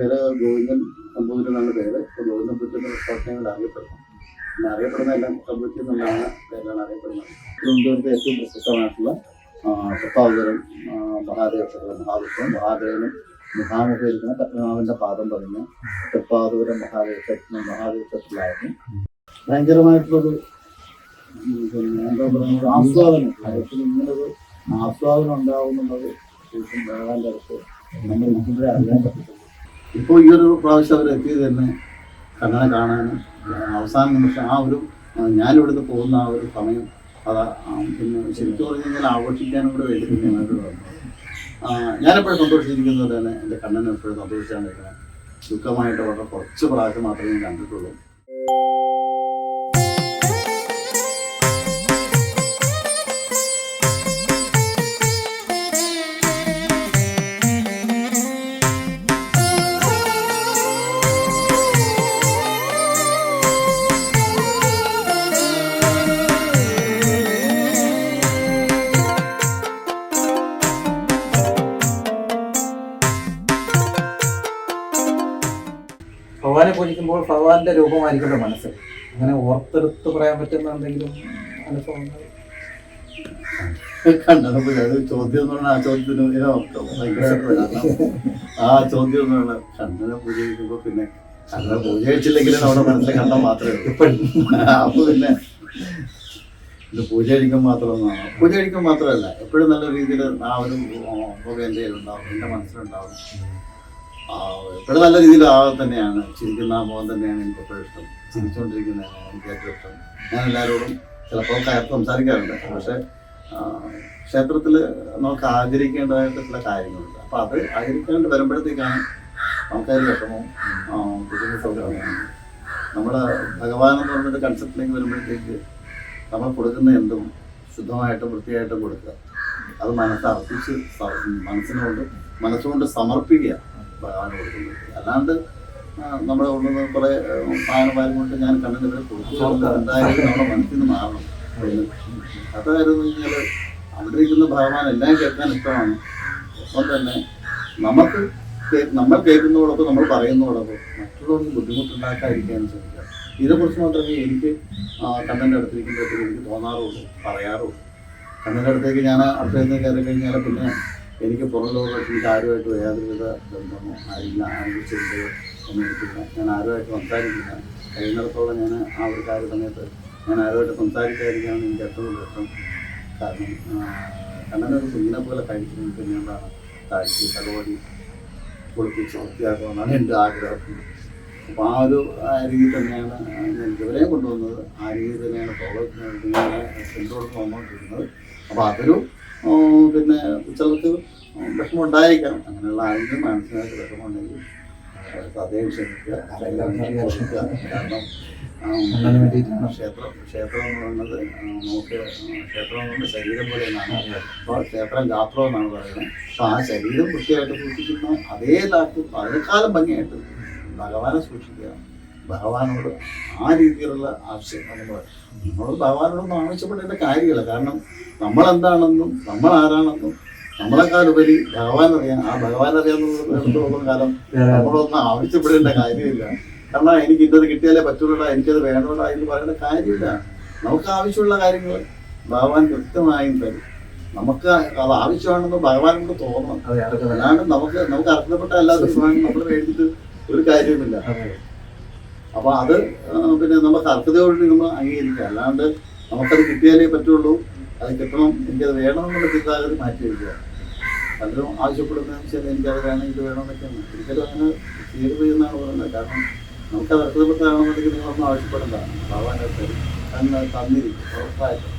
പേര് ഗോവിന്ദൻ നമ്പൂതിരി എന്നാണ് പേര്. ഇപ്പൊ ഗോവിന്ദൻ പുറ്റൻ റിസോർട്ടിനെ അറിയപ്പെടുന്നു. പിന്നെ അറിയപ്പെടുന്ന എല്ലാം കമ്പ്യൂട്ടർ എന്നുള്ളതാണ് പേരിലാണ് അറിയപ്പെടുന്നത്. തിരുവനന്തപുരത്ത് ഏറ്റവും പ്രശസ്തമായിട്ടുള്ള സത്താവതരം മഹാദേവ മഹാവിഷ്ണു മഹാദേവനും മുഖാമുഖയിരിക്കുന്ന പത്മനാഭന്റെ പാദം പതിഞ്ഞ് തൃപ്പാതൂരം മഹാദേവ ക്ഷേത്രം മഹാദേവ ക്ഷേത്രത്തിലായിരുന്നു ഭയങ്കരമായിട്ടുള്ളൊരു പിന്നെ എന്താ ആസ്വാദനം. ലൈഫിൽ ഇങ്ങനൊരു ആസ്വാദനം ഉണ്ടാവുന്നുള്ളത് ഭഗവാന്റെ അടുത്ത് നമ്മൾ ഇതിന്റെ അറിയാൻ പറ്റത്തുള്ളൂ ഇപ്പോൾ ഈ ഒരു പ്രാവശ്യം അവർ എത്തിയത് തന്നെ കണ്ണനെ കാണാനും അവസാന നിമിഷം ആ ഒരു ഞാനിവിടുന്ന് പോകുന്ന ആ ഒരു സമയം അതാ പിന്നെ ശരിക്കും പറഞ്ഞു കഴിഞ്ഞാൽ ആഘോഷിക്കാനും കൂടെ വേണ്ടി തന്നെയാണ് ഞാനെപ്പോഴും സന്തോഷിച്ചിരിക്കുന്നത് തന്നെ എന്റെ കണ്ണനെ എപ്പോഴും സന്തോഷിച്ചാണ് ഇരിക്കുന്നത് ദുഃഖമായിട്ട് വളരെ കുറച്ച് പ്രാവശ്യം മാത്രമേ ഞാൻ കണ്ടിട്ടുള്ളൂ. ഭഗവാനെ പൂജിക്കുമ്പോൾ ഭഗവാന്റെ രൂപമായിരിക്കും മനസ്സ്. അങ്ങനെ ഓർത്തെടുത്ത് പറയാൻ പറ്റുന്ന എന്തെങ്കിലും അനുഭവങ്ങൾ കണ്ടപ്പോൾ അത് ചോദ്യം എന്ന് പറഞ്ഞാൽ ആ ചോദ്യത്തിന് ആ ചോദ്യം എന്ന് പറഞ്ഞാൽ കണ്ണനെ പൂജ കഴിക്കുമ്പോൾ പിന്നെ കണ്ണനെ പൂജ കഴിച്ചില്ലെങ്കിലും നമ്മുടെ മനസ്സിലെ കണ്ണം മാത്രമേ ഉള്ളൂ. അപ്പൊ പിന്നെ ഇത് പൂജ കഴിക്കാൻ മാത്രമൊന്നാണ് പൂജ കഴിക്കാൻ മാത്രമല്ല എപ്പോഴും നല്ല രീതിയിൽ ആ ഒരു പുക എന്റെ ഉണ്ടാവും എന്റെ മനസ്സിലുണ്ടാവും. എപ്പോഴും നല്ല രീതിയിൽ ആ തന്നെയാണ്. ചിരിക്കുന്ന ആ മുഖം തന്നെയാണ് എനിക്ക് എപ്പോഴും ഇഷ്ടം. ചിരിച്ചുകൊണ്ടിരിക്കുന്നതാണ് എനിക്ക് ഏറ്റവും ഇഷ്ടം. ഞാൻ എല്ലാവരോടും ചിലപ്പോൾ കയർത്ത് സംസാരിക്കാറുണ്ട്. പക്ഷെ ക്ഷേത്രത്തിൽ നമുക്ക് ആചരിക്കേണ്ടതായിട്ട് ചില കാര്യങ്ങളുണ്ട്. അപ്പൊ അത് ആചരിക്കാണ്ട് വരുമ്പോഴത്തേക്കാണ് നമുക്കതിൽ വിഷമവും ബുദ്ധിമുട്ടൊക്കെ. നമ്മുടെ ഭഗവാൻ എന്ന് പറഞ്ഞൊരു കൺസെപ്റ്റിലേക്ക് വരുമ്പോഴത്തേക്ക് നമ്മൾ കൊടുക്കുന്ന എന്തും ശുദ്ധമായിട്ടും വൃത്തിയായിട്ടും കൊടുക്കുക. അത് മനസ്സർപ്പിച്ച് മനസ്സിനോട് മനസ്സുകൊണ്ട് സമർപ്പിക്കുക. ഭഗവാന് കൊടുക്കുന്നത് അല്ലാണ്ട് നമ്മുടെ നമ്മുടെ നിന്ന് കുറെ സാധനമാരും കൊണ്ട് ഞാൻ കണ്ണിന് കൊടുത്തു കൊടുക്കുക എന്തായാലും നമ്മുടെ മനസ്സിൽ നിന്ന് മാറണം. അതായിരുന്നു കഴിഞ്ഞാൽ അവിടെ ഇരിക്കുന്ന ഭഗവാൻ എല്ലാം കേൾക്കാൻ ഇഷ്ടമാണ്. ഒപ്പം തന്നെ നമുക്ക് നമ്മൾ കേൾക്കുന്നതോടൊപ്പം നമ്മൾ പറയുന്നതോടൊപ്പം മറ്റുള്ളവർക്ക് ബുദ്ധിമുട്ടുണ്ടാക്കാതിരിക്കാൻ ശ്രമിക്കുക ഇതിനെക്കുറിച്ച് മാത്രമേ എനിക്ക് കണ്ണന്റെ അടുത്തിരിക്കുമ്പോഴത്തേക്ക് എനിക്ക് തോന്നാറുള്ളൂ പറയാറുള്ളൂ. കണ്ണന്റെ അടുത്തേക്ക് ഞാൻ അടുത്തേക്ക് കയറി കഴിഞ്ഞാൽ പിന്നെ എനിക്ക് പുറം ലോകത്ത് എനിക്ക് ആരുമായിട്ട് യാതൊരുവിധ ബന്ധമോ ആരില്ല ആരുടെ ചെയ്തോ ഒന്നും എനിക്കില്ല ഞാൻ ആരുമായിട്ട് സംസാരിക്കില്ല. കഴിയുന്നിടത്തോളം ഞാൻ ആ ഒരു കാര്യ സമയത്ത് ഞാൻ ആരുമായിട്ട് സംസാരിക്കാതിരിക്കാനാണ് എനിക്ക് ഏറ്റവും ഇഷ്ടം. കാരണം കണ്ണനൊരു കുഞ്ഞിനെ പോലെ കഴിക്കുന്നത് ഞാൻ താഴ്ച തലവടി കുളിപ്പിച്ച് വൃത്തിയാക്കണമെന്നാണ് എന്റെ ആഗ്രഹം. അപ്പോൾ ആ ഒരു രീതി തന്നെയാണ് ഞാൻ ഇതുവരെ കൊണ്ടുവന്നത്. ആ രീതി തന്നെയാണ് ഫോളോ പിന്തുടർന്ന് വന്നുകൊണ്ടിരുന്നത്. അപ്പോൾ അതൊരു പിന്നെ ചിലർക്ക് വിഷമമുണ്ടായിരിക്കാം അങ്ങനെയുള്ള ആരെങ്കിലും മനസ്സിലാക്കി വിഷമമുണ്ടെങ്കിൽ അതേ ക്ഷമിക്കുക. കാരണം ക്ഷേത്രം ക്ഷേത്രം എന്ന് പറയുന്നത് നമുക്ക് ക്ഷേത്രം എന്ന് പറയുന്നത് ശരീരം പോലെ എന്നാണ് അപ്പോൾ ക്ഷേത്രം ഗാത്രം എന്നാണ് പറയുന്നത്. അപ്പോൾ ആ ശരീരം വൃത്തിയായിട്ട് സൂക്ഷിക്കുന്ന അതേ താക്കും പഴയകാലം ഭംഗിയായിട്ട് ഭഗവാനെ സൂക്ഷിക്കുക. ഭഗവാനോട് ആ രീതിയിലുള്ള ആവശ്യം നമ്മൾ നമ്മളോട് ഭഗവാനോടൊന്നും ആവശ്യപ്പെടേണ്ട കാര്യമില്ല. കാരണം നമ്മളെന്താണെന്നും നമ്മൾ ആരാണെന്നും നമ്മളെക്കാളുപരി ഭഗവാൻ അറിയാൻ ആ ഭഗവാൻ അറിയാവുന്ന കാലം നമ്മളൊന്നും ആവശ്യപ്പെടേണ്ട കാര്യമില്ല. കാരണം എനിക്ക് ഇന്നത് കിട്ടിയാലേ പറ്റുള്ളൂ എനിക്കത് വേണോടാ എന്ന് പറയേണ്ട കാര്യമില്ല. നമുക്ക് ആവശ്യമുള്ള കാര്യങ്ങൾ ഭഗവാൻ കൃത്യമായും തരും. നമുക്ക് അത് ആവശ്യമാണെന്ന് ഭഗവാനോട് തോന്നണം. അല്ലാണ്ട് നമുക്ക് നമുക്ക് അർഹതപ്പെട്ട എല്ലാ ദിവസവും നമ്മൾ വേണ്ടിയിട്ട് ഒരു കാര്യവുമില്ല. അതെ അപ്പൊ അത് പിന്നെ നമുക്ക് അർഹതയോടെ നമ്മൾ അംഗീകരിക്കുക. അല്ലാണ്ട് നമുക്കത് കിട്ടിയാലേ പറ്റുള്ളൂ. അത് കിട്ടണം എനിക്കത് വേണമെന്നുള്ള ചിന്താഗതി മാറ്റി വയ്ക്കുക. പലരും ആവശ്യപ്പെടുന്നതെന്ന് വെച്ചാൽ എനിക്കത് വേണം ഇത് വേണം എന്നൊക്കെയാണ് ഒരിക്കലും അങ്ങനെ ചെയ്യരുത് എന്നാണ് പറയുന്നത്. കാരണം നമുക്കത് അർഹതപ്പെട്ടതാണെന്നുണ്ടെങ്കിൽ നിങ്ങളൊന്നും ആവശ്യപ്പെടണ്ട. ഭഗവാനെ തന്നെ തന്നിരിക്കും. ഉറപ്പായിട്ടും.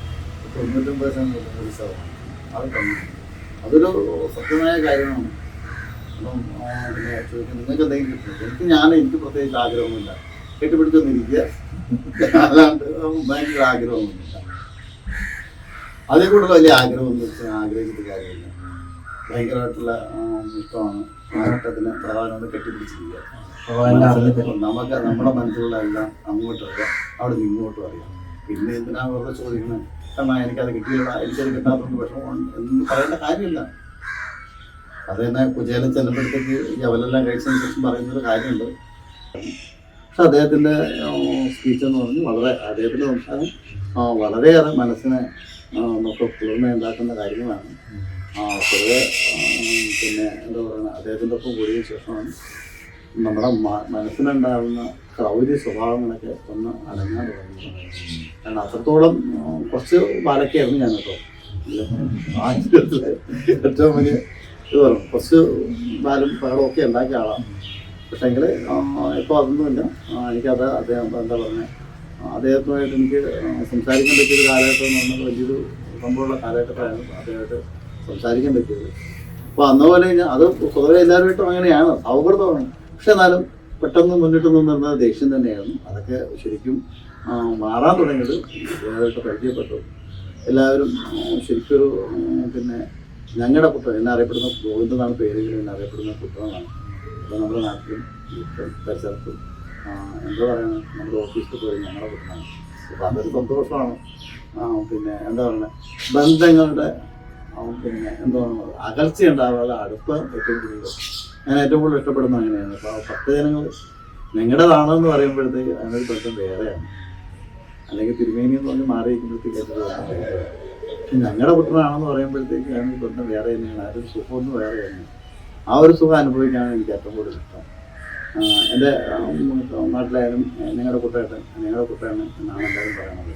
തൊണ്ണൂറ്റൊമ്പത് ശതമാനം ഒരു അത് തന്നിരിക്കും അതൊരു സത്യമായ കാര്യമാണ്. അപ്പം പിന്നെ നിങ്ങൾക്ക് എന്തെങ്കിലും കിട്ടും എനിക്ക് ഞാൻ എനിക്ക് പ്രത്യേകിച്ച് ആഗ്രഹമൊന്നുമില്ല. കെട്ടിപ്പിടിച്ചൊന്നിരിക്കുക അല്ലാണ്ട് ഭയങ്കര ആഗ്രഹമൊന്നുമില്ല അതേ കൂടുതൽ വലിയ ആഗ്രഹമൊന്നും ആഗ്രഹിച്ചിട്ട് കാര്യമില്ല. ഭയങ്കരമായിട്ടുള്ള ഇഷ്ടമാണ്. ആഘട്ടത്തിന് ഘട്ടത്തിന് ഭഗവാനൊന്ന് കെട്ടിപ്പിടിച്ചിരിക്കുക നമുക്ക് നമ്മുടെ മനസ്സിലുള്ള എല്ലാം അങ്ങോട്ട് അറിയാം അവിടെ ഇങ്ങോട്ടും അറിയാം. പിന്നെ എന്തിനാ വെറുതെ ചോദിക്കണം കാരണം എനിക്കത് കിട്ടിയില്ല എനിക്കത് കിട്ടാത്തതുകൊണ്ട് വിഷമമുണ്ട് എന്ന് പറയേണ്ട കാര്യമില്ല. അത് തന്നെ കുചേലം ചെല്ലുമ്പോഴത്തേക്ക് ഈ അവലെല്ലാം കഴിച്ചതിന് ശേഷം പറയുന്നൊരു കാര്യമുണ്ട്. പക്ഷെ അദ്ദേഹത്തിന്റെ സ്പീച്ച് എന്ന് പറഞ്ഞ് വളരെ അദ്ദേഹത്തിന്റെ സംസാരം വളരെയേറെ മനസ്സിനെ നമുക്ക് കുളിർമയുണ്ടാക്കുന്ന കാര്യങ്ങളാണ്. പൊതുവെ പിന്നെ എന്താ പറയുക അദ്ദേഹത്തിന്റെ ഒപ്പം കൂടിയ ശേഷമാണ് നമ്മുടെ മനസ്സിനുണ്ടാകുന്ന ക്രൗര്യ സ്വഭാവങ്ങളൊക്കെ ഒന്ന് അടങ്ങാൻ തുടങ്ങി കാരണം അത്രത്തോളം കുറച്ച് ബാലക്കായിരുന്നു ഞാൻ കേട്ടോ ഏറ്റവും വലിയ ഇത് പറഞ്ഞു കുറച്ച് ബാലും പകളൊക്കെ ഉണ്ടാക്കിയ ആളാണ്. പക്ഷേങ്കിൽ ഇപ്പോൾ അതൊന്നുമില്ല. എനിക്കത് അദ്ദേഹം എന്താ പറഞ്ഞത് അദ്ദേഹത്തുമായിട്ട് എനിക്ക് സംസാരിക്കാൻ പറ്റിയൊരു കാലഘട്ടം എന്ന് പറഞ്ഞാൽ വലിയൊരു സംഭവമുള്ള കാലഘട്ടത്തിലായിരുന്നു അദ്ദേഹമായിട്ട് സംസാരിക്കാൻ പറ്റിയത്. അപ്പോൾ അന്നപോലെ അത് പൊതുവെ എല്ലാവരുമായിട്ടും അങ്ങനെയാണ് സൗഹൃദമാണ് പക്ഷെ എന്നാലും പെട്ടെന്ന് മുന്നിട്ട് നിന്നിരുന്ന ദേഷ്യം തന്നെയായിരുന്നു. അതൊക്കെ ശരിക്കും മാറാൻ തുടങ്ങിയത് അദ്ദേഹമായിട്ട് പരിചയപ്പെട്ടു. എല്ലാവരും ശരിക്കൊരു പിന്നെ ഞങ്ങളുടെ പുത്രം എന്നറിയപ്പെടുന്ന ഗോവിന്ദനാണ് പേര് എന്നറിയപ്പെടുന്ന പുത്രനാണ്. നമ്മുടെ നാട്ടിലും പരിസരത്തും എന്താ പറയുക നമ്മുടെ ഓഫീസിൽ പോയി ഞങ്ങളുടെ പുത്രനാണ് അപ്പോൾ അതൊരു സന്തോഷമാണ്. പിന്നെ എന്താ പറയുക ബന്ധങ്ങളുടെ പിന്നെ എന്താ പറയുക അകൽച്ച ഉണ്ടാവാനുള്ള അടുപ്പ് ഏറ്റവും കൂടുതൽ. ഞാൻ ഏറ്റവും കൂടുതൽ ഇഷ്ടപ്പെടുന്ന അങ്ങനെയാണ്. അപ്പോൾ പത്ത് ജനങ്ങൾ നിങ്ങളുടേതാണെന്ന് പറയുമ്പോഴത്തേക്ക് അതിനൊരു ബന്ധം വേറെയാണ്. അല്ലെങ്കിൽ തിരുമേനി എന്ന് പറഞ്ഞ് മാറിയിരിക്കുമ്പോഴത്തേക്ക് ഏറ്റവും ഞങ്ങളുടെ പുത്രനാണെന്ന് പറയുമ്പോഴത്തേക്ക് അതിനൊരു ബന്ധം വേറെ തന്നെയാണ്. അതിന്റെ സുഖമൊന്നും വേറെ തന്നെയാണ്. ആ ഒരു സുഖം അനുഭവിക്കാനാണ് എനിക്ക് ഏറ്റവും കൂടുതൽ ഇഷ്ടം. എന്റെ നാട്ടിലായാലും നിങ്ങളുടെ കുട്ടേട്ടൻ നിങ്ങളുടെ കുട്ടേട്ടൻ എന്നാണ് എല്ലാവരും പറയുന്നത്.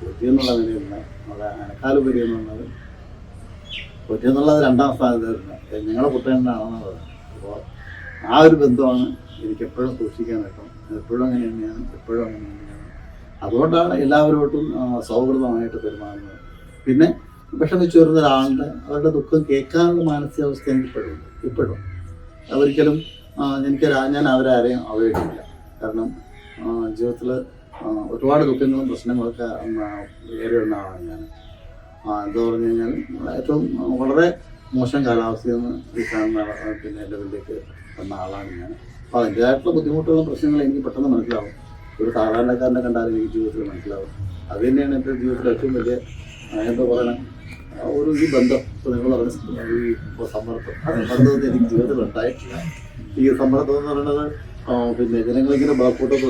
കൊച്ചി എന്നുള്ള നിലയിൽ നമ്മുടെ അനക്കാലുപരി എന്ന് പറഞ്ഞത് കൊച്ചി എന്നുള്ളത് രണ്ടാം സ്ഥാനത്ത് നിങ്ങളുടെ കുട്ടേട്ടനാണെന്ന് പറയുന്നത് അപ്പോൾ ആ ഒരു ബന്ധമാണ് എനിക്ക് എപ്പോഴും സൂക്ഷിക്കാൻ പറ്റും. എപ്പോഴും അങ്ങനെ തന്നെയാണ് എപ്പോഴും അങ്ങനെ തന്നെയാണ്. അതുകൊണ്ടാണ് എല്ലാവരോട്ടും സൗഹൃദമായിട്ട് പെരുമാറുന്നത്. പിന്നെ വിഷമിച്ചു വരുന്ന ഒരാളുടെ അവരുടെ ദുഃഖം കേൾക്കാനുള്ള മാനസികാവസ്ഥ എനിക്ക് ഇപ്പോഴും ഇപ്പോഴും ഒരിക്കലും എനിക്ക് ഞാൻ അവരാരെയും അവഗണിക്കില്ല കാരണം ജീവിതത്തിൽ ഒരുപാട് ദുഃഖങ്ങളും പ്രശ്നങ്ങളൊക്കെ ആ, ഏറി ആളാണ് ഞാൻ. എന്താ പറഞ്ഞു കഴിഞ്ഞാൽ ഏറ്റവും വളരെ മോശം കാലാവസ്ഥയിൽ നിന്ന് കാണുന്ന പിന്നെ ലെവലിലേക്ക് വന്ന ആളാണ് ഞാൻ. അപ്പോൾ അതിന്റെതായിട്ടുള്ള ബുദ്ധിമുട്ടുകളും പ്രശ്നങ്ങളും എനിക്ക് പെട്ടെന്ന് മനസ്സിലാവും. ഒരു സാധാരണക്കാരനെ കണ്ടാലും എനിക്ക് ജീവിതത്തിൽ മനസ്സിലാവും. അത് തന്നെയാണ് എന്റെ ജീവിതത്തിലെ ഏറ്റവും വലിയ എന്താ പറയുക ഒരു ഈ ബന്ധം. ഇപ്പോൾ നിങ്ങൾ പറഞ്ഞ ഈ സമ്മർദ്ദം. സമ്മർദ്ദം എനിക്ക് ജീവിതത്തിൽ ഉണ്ടായിട്ടില്ല. ഈ സമ്മർദ്ദം എന്ന് പറയുന്നത് പിന്നെ ജനങ്ങളിങ്ങനെ ബാക്കൂട്ടത്ത്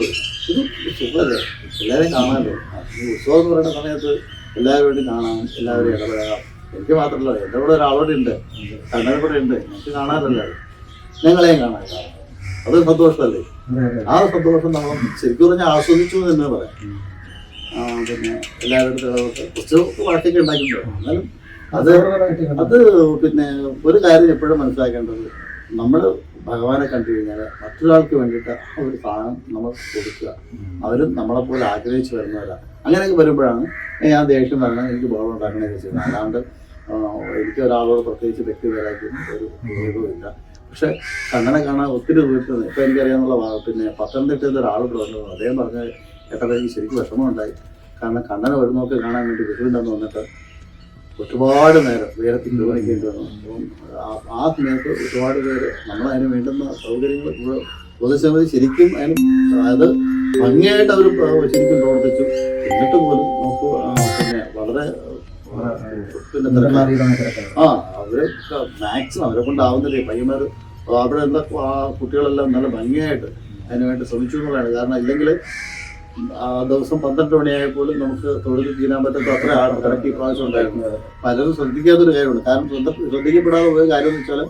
ഇത് സുഖമല്ലേ? എല്ലാവരെയും കാണാമല്ലോ. ഈ ഉത്സവം എന്ന് പറയുന്ന സമയത്ത് എല്ലാവരോടും കാണാം എല്ലാവരും ഇടപെടാം എനിക്ക് മാത്രമല്ല എന്റെ കൂടെ ഒരാളോടെ ഉണ്ട്. കണ്ണനെ കൂടെ ഉണ്ട്. എനിക്ക് കാണാറില്ല ഞങ്ങളെയും കാണാൻ അത് സന്തോഷമല്ലേ ആ സന്തോഷം നമ്മൾ ശരിക്കും പറഞ്ഞാൽ ആസ്വദിച്ചു എന്ന് തന്നെ പറയാം. പിന്നെ എല്ലാവരുടെ ഇടപെട്ട് കുറച്ച് വാർത്തയൊക്കെ ഉണ്ടാക്കിയിട്ടുണ്ടോ എന്നാലും അത് അത് പിന്നെ ഒരു കാര്യം എപ്പോഴും മനസ്സിലാക്കേണ്ടത് നമ്മൾ ഭഗവാനെ കണ്ടു കഴിഞ്ഞാൽ മറ്റൊരാൾക്ക് വേണ്ടിയിട്ട് ആ ഒരു സാധനം നമ്മൾ കൊടുക്കുക. അവരും നമ്മളെ പോലെ ആഗ്രഹിച്ചു വരുന്നവരാ. അങ്ങനെയൊക്കെ വരുമ്പോഴാണ് ഞാൻ ദേഷ്യം വരണം എനിക്ക് ബോധം ഉണ്ടാക്കണതൊക്കെ ചെയ്യുന്നത്. അല്ലാണ്ട് എനിക്ക് ഒരാളോട് പ്രത്യേകിച്ച് വ്യക്തിപരമായിട്ട് ഒരു ഉപയോഗമില്ല ഇല്ല. പക്ഷെ കണ്ണനെ കാണാൻ ഒത്തിരി ദൂരത്ത് ഇപ്പം എനിക്കറിയാമെന്നുള്ള ഭാഗം പിന്നെ പത്തനംതിട്ടയിൽ നിന്ന് ഒരാൾ വന്നു. അദ്ദേഹം പറഞ്ഞ ഏട്ടാ എനിക്ക് ശരിക്കും വിഷമമുണ്ടായി. കാരണം കണ്ണനെ ഒരു നോക്കി കാണാൻ വേണ്ടി വിഷുവിന്റെ വന്നിട്ട് ഒരുപാട് നേരം ഉയരത്തിൽ നിർവഹിക്കേണ്ടി വന്നു അപ്പം ആ- സമയത്ത് ഒരുപാട് പേര് നമ്മൾ അതിന് വേണ്ടുന്ന സൗകര്യങ്ങൾ പൊതുസമിതി ശരിക്കും അതിന് അതായത് ഭംഗിയായിട്ട് അവർ ശരിക്കും പ്രവർത്തിച്ചു. എന്നിട്ട് പോലും നമുക്ക് പിന്നെ വളരെ ആ, പിന്നെ തിരക്കാ- ആ അവർ മാക്സിമം അവരെ കൊണ്ടാവുന്നില്ലേ പയ്യന്മാർ അവിടെ എന്താ കുട്ടികളെല്ലാം നല്ല ഭംഗിയായിട്ട് അതിനുവേണ്ടി ശ്രമിച്ചു എന്നുള്ളതാണ്. കാരണം ഇല്ലെങ്കിൽ ദിവസം പന്ത്രണ്ട് മണിയായ പോലും നമുക്ക് തൊഴിൽ ചെയ്യാൻ പറ്റാത്ത അത്ര ആണ് തിരക്ക് ഇപ്രാവശ്യം പ്രാവശ്യം ഉണ്ടായിരുന്നു. പലരും ശ്രദ്ധിക്കാത്തൊരു കാര്യമുണ്ട് കാരണം ശ്രദ്ധ ശ്രദ്ധിക്കപ്പെടാതെ പോയ കാര്യം എന്ന് വെച്ചാൽ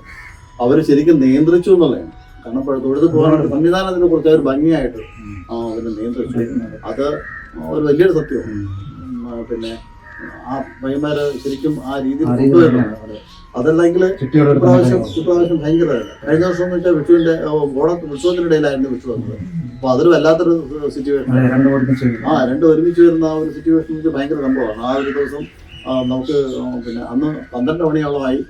അവർ ശരിക്കും നിയന്ത്രിച്ചു എന്നുള്ളതാണ്. കാരണം തൊഴുത് പോകാനുള്ള സംവിധാനത്തിനെ കുറിച്ച് അവർ ഭംഗിയായിട്ട് ആ അതിനെ നിയന്ത്രിച്ചു. അത് ഒരു വലിയൊരു സത്യമാണ്. ഉം, പിന്നെ ആ പയ്യന്മാര് ശരിക്കും ആ രീതിയിൽ കൊണ്ടുവരണം അതല്ലെങ്കിൽ ഇപ്രാവശ്യം ഇപ്രാവശ്യം ഭയങ്കര കഴിഞ്ഞ ദിവസം എന്ന് വെച്ചാൽ വിഷുവിന്റെ ഓ, ഓണ ഉത്സവത്തിനിടയിലായിരുന്നു വിഷു വന്നത്. അപ്പൊ അതൊരു വല്ലാത്തൊരു സിറ്റുവേഷൻ ആ രണ്ടും ഒരുമിച്ച് വരുന്ന ആ ഒരു സിറ്റുവേഷൻ വെച്ചാൽ ഭയങ്കര സംഭവമാണ്. ആ ഒരു ദിവസം നമുക്ക് പിന്നെ അന്ന് പന്ത്രണ്ട് മണിയോളമായി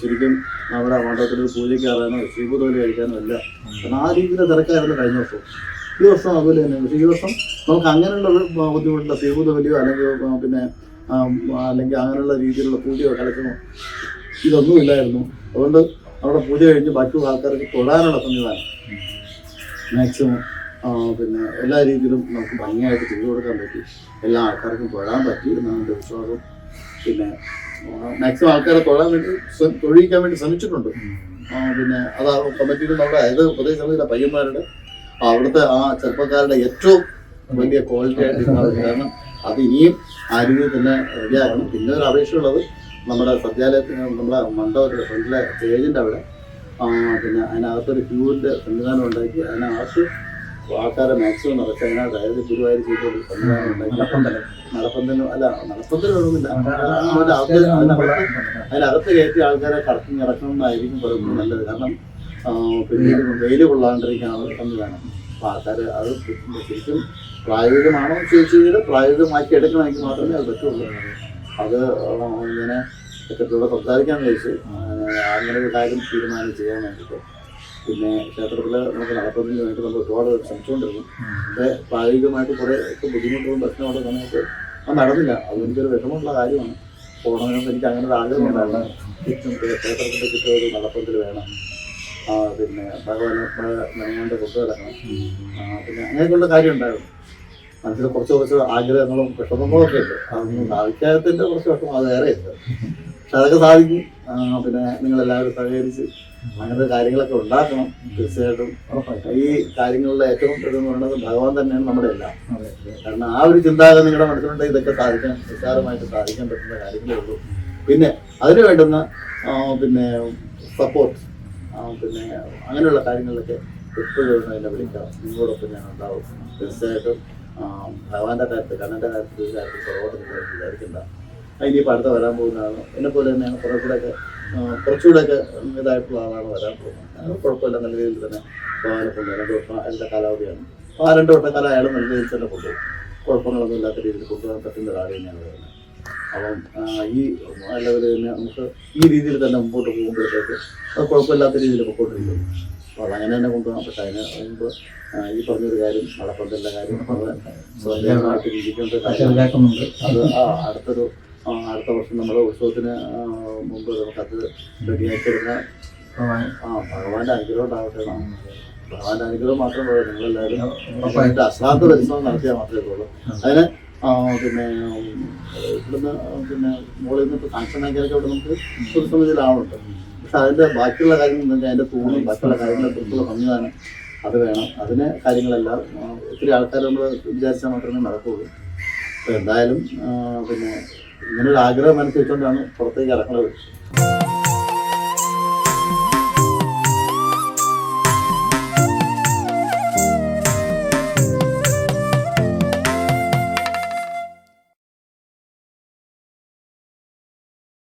ശരിക്കും അവിടെ മണ്ഡലത്തിൽ പൂജയ്ക്ക് കയറാനോ ശ്രീഭൂതോലി കഴിക്കാനോ ഇല്ല. കാരണം ആ രീതിയിലെ തിരക്കായിരുന്നു കഴിഞ്ഞ ദിവസം. ഈ വർഷം അതുപോലെ തന്നെ. പക്ഷേ ഈ വർഷം നമുക്ക് അങ്ങനെയുള്ള ബുദ്ധിമുട്ടില്ല. ശ്രീഭൂത അല്ലെങ്കിൽ പിന്നെ അല്ലെങ്കിൽ അങ്ങനെയുള്ള രീതിയിലുള്ള പൂജയോ കലക്കമോ ഇതൊന്നും ഇല്ലായിരുന്നു അതുകൊണ്ട് അവിടെ പൂജ കഴിഞ്ഞ് ബാക്കി ആൾക്കാർക്ക് തൊടാനുള്ള സംവിധാനം. മാക്സിമം പിന്നെ എല്ലാ രീതിയിലും നമുക്ക് ഭംഗിയായിട്ട് ചെയ്തു കൊടുക്കാൻ പറ്റി. എല്ലാ ആൾക്കാർക്കും തൊഴാൻ പറ്റി എന്നാണ് എന്റെ വിശ്വാസം. പിന്നെ മാക്സിമം ആൾക്കാരെ തൊഴാൻ വേണ്ടി തൊഴിയിക്കാൻ വേണ്ടി ശ്രമിച്ചിട്ടുണ്ട്. പിന്നെ അത് കമ്മിറ്റിയിൽ നമ്മുടെ ഉപദേശ സമിതിയിലെ പയ്യന്മാരുടെ അവിടുത്തെ ആ ചെറുപ്പക്കാരുടെ ഏറ്റവും വലിയ ക്വാളിറ്റി ആയിട്ട് കാരണം അത് ഇനിയും ആ രീതിയിൽ തന്നെ റെഡിയാക്കണം പിന്നെ ഒരു അപേക്ഷയുള്ളത് നമ്മുടെ സദ്യാലയത്തിന് നമ്മുടെ മണ്ഡപത്തിൽ ഫ്രണ്ടിലെ സ്റ്റേജിന്റെ അവിടെ പിന്നെ അതിനകത്തൊരു ക്യൂവിന്റെ സംവിധാനം ഉണ്ടാക്കി അതിനകത്ത് ആൾക്കാരെ മാക്സിമം നിറച്ച് അതിനകത്ത് അതായത് ഗുരുവായൂർ ചെയ്തൊരു സംവിധാനം ഉണ്ടാക്കി. നടപ്പന്തൽ. അല്ല നടപ്പന്തലൊന്നുമില്ല അതിനകത്ത് കയറ്റി ആൾക്കാരെ കടത്തി ഇറക്കണം എന്നായിരിക്കും കുറച്ചുകൂടി നല്ലത്. കാരണം പിന്നെ വെയിൽ കൊള്ളാണ്ടിരിക്കാനുള്ള സംവിധാനം. അപ്പോൾ ആൾക്കാർ അത് ശരിക്കും പ്രായോഗികമാണോ ചോദിച്ചു കഴിഞ്ഞാൽ പ്രായോഗികമാക്കി എടുക്കണമെങ്കിൽ മാത്രമേ അത് പറ്റുള്ളൂ. അത് ഇങ്ങനെ ക്ഷേത്രത്തോട് സംസാരിക്കാൻ ചോദിച്ചു അങ്ങനെ ഒരു കാര്യം തീരുമാനം ചെയ്യാൻ വേണ്ടിയിട്ട്. പിന്നെ ക്ഷേത്രത്തിൽ നമുക്ക് നടത്തുന്നതിന് വേണ്ടി നമ്മൾ ഒരുപാട് ശ്രമിച്ചുകൊണ്ടിരുന്നു. പക്ഷേ പ്രായോഗികമായിട്ട് കുറേ ഒക്കെ ബുദ്ധിമുട്ടുകളും പ്രശ്നമുള്ള സമയത്ത് അത് നടന്നില്ല. അത് എനിക്കൊരു വിഷമമുള്ള കാര്യമാണ്. പോകണമെന്ന് എനിക്ക് അങ്ങനെ ഒരു ആഗ്രഹം ഉണ്ടായിരുന്നു. ക്ഷേത്രത്തിന്റെ ചുറ്റും ഒരു നടപ്പത്തിൽ വേണം. പിന്നെ ഭഗവാനെ മഴ കൊണ്ടുവരണം കൊണ്ടു പിന്നെ അങ്ങനെയൊക്കെയുള്ള കാര്യം ഉണ്ടായിരുന്നു മനസ്സിൽ കുറച്ച് കുറച്ച് ആഗ്രഹങ്ങളും വിഷമങ്ങളും ഒക്കെ ഉണ്ട്. അതൊന്നും സാധിക്കാത്തതിന്റെ കുറച്ച് വിഷമം അത് വേറെ ഉണ്ട്. പക്ഷെ അതൊക്കെ സാധിക്കും. പിന്നെ നിങ്ങളെല്ലാവരും സഹകരിച്ച് അങ്ങനത്തെ കാര്യങ്ങളൊക്കെ ഉണ്ടാക്കണം. തീർച്ചയായിട്ടും. ഈ കാര്യങ്ങളിലെ ഏറ്റവും എന്ന് പറയുന്നത് ഭഗവാൻ തന്നെയാണ് നമ്മുടെ എല്ലാം. കാരണം ആ ഒരു ചിന്താഗതി നിങ്ങളുടെ മനസ്സിലുണ്ടെങ്കിൽ ഇതൊക്കെ സാധിക്കാൻ നിസ്സാരമായിട്ട് സാധിക്കാൻ പറ്റുന്ന കാര്യങ്ങളേ ഉള്ളൂ. പിന്നെ അതിന് വേണ്ടുന്ന പിന്നെ സപ്പോർട്ട് പിന്നെ അങ്ങനെയുള്ള കാര്യങ്ങളിലൊക്കെ എപ്പോഴും എന്നെ വിളിക്കാം നിങ്ങളോടൊപ്പം ഞാൻ ഉണ്ടാവും. തീർച്ചയായിട്ടും ഭഗവാന്റെ കാര്യത്തിൽ കണ്ണന്റെ കാര്യത്തിൽ ഒരു കാര്യത്തിൽ പുറകോട്ട് നിൽക്കുന്നത് വിചാരിക്കണ്ട. അത് ഇനിയിപ്പോൾ അടുത്ത വരാൻ പോകുന്നതാണ്. എന്നെ പോലെ തന്നെയാണ് കുറെ കൂടെയൊക്കെ ആ, കുറച്ചുകൂടെയൊക്കെ ഇതായിട്ടുള്ള ആളാണ് വരാൻ പോകുന്നത്. കുഴപ്പമില്ല നല്ല രീതിയിൽ തന്നെ ഭഗവാനെ രണ്ട് വർഷം അതിന്റെ കാലാവധിയാണ്. ആ രണ്ട് വട്ടക്കാലം അയാൾ നല്ല രീതിയിൽ തന്നെ കൊണ്ടുപോകും. കുഴപ്പങ്ങളൊന്നും ഇല്ലാത്ത രീതിയിൽ കൊണ്ടുപോകാൻ പറ്റുന്ന ഒരാൾ ഞാൻ വരുന്നത്. അപ്പം ഈ ലെവലിൽ തന്നെ നമുക്ക് ഈ രീതിയിൽ തന്നെ മുമ്പോട്ട് പോകുമ്പോഴത്തേക്ക് അത് കുഴപ്പമില്ലാത്ത രീതിയിൽ പൊക്കോണ്ടിരിക്കും അപ്പോൾ അങ്ങനെ തന്നെ കൊണ്ടുപോകാം പക്ഷേ അതിന് മുമ്പ് ഈ പറഞ്ഞൊരു കാര്യം നടപ്പന്തലിന്റെ കാര്യം ഇരിക്കേണ്ട കാര്യം. കേൾക്കുന്നുണ്ട് അത് ആ അടുത്തൊരു അടുത്ത വർഷം നമ്മൾ ഉത്സവത്തിന് മുമ്പ് നമുക്കത് റെഡിയാക്കിയിരുന്ന ആ ഭഗവാന്റെ അനുഗ്രഹം ഉണ്ടാവട്ടെ. ഭഗവാന്റെ അനുഗ്രഹം മാത്രം പോരാ. നിങ്ങളെല്ലാവരും അതിന്റെ അശ്രാന്ത പരിശ്രമം നടത്തിയാൽ മാത്രമേ ഉള്ളൂ അതിന് പിന്നെ ഇവിടുന്ന് പിന്നെ മുകളിൽ നിന്ന് ഇപ്പോൾ സാങ്ഷൻ മേഖലയൊക്കെ ഇവിടെ നമുക്ക് പൊതുസമിതിയിലാവുന്നുണ്ട് പക്ഷെ അതിന്റെ ബാക്കിയുള്ള കാര്യങ്ങൾ തന്നെ അതിന്റെ തൂണും ബാക്കിയുള്ള കാര്യങ്ങളെ കുറിച്ചുള്ള സംവിധാനം അത് വേണം. അതിന് കാര്യങ്ങളെല്ലാം ഒത്തിരി ആൾക്കാർ നമ്മൾ വിചാരിച്ചാൽ മാത്രമേ നടക്കുകയുള്ളൂ. അപ്പോൾ എന്തായാലും പിന്നെ ഇങ്ങനൊരു ആഗ്രഹം മനസ്സിൽ വെച്ചുകൊണ്ടാണ് പുറത്തേക്ക് ഇറങ്ങുന്നത്.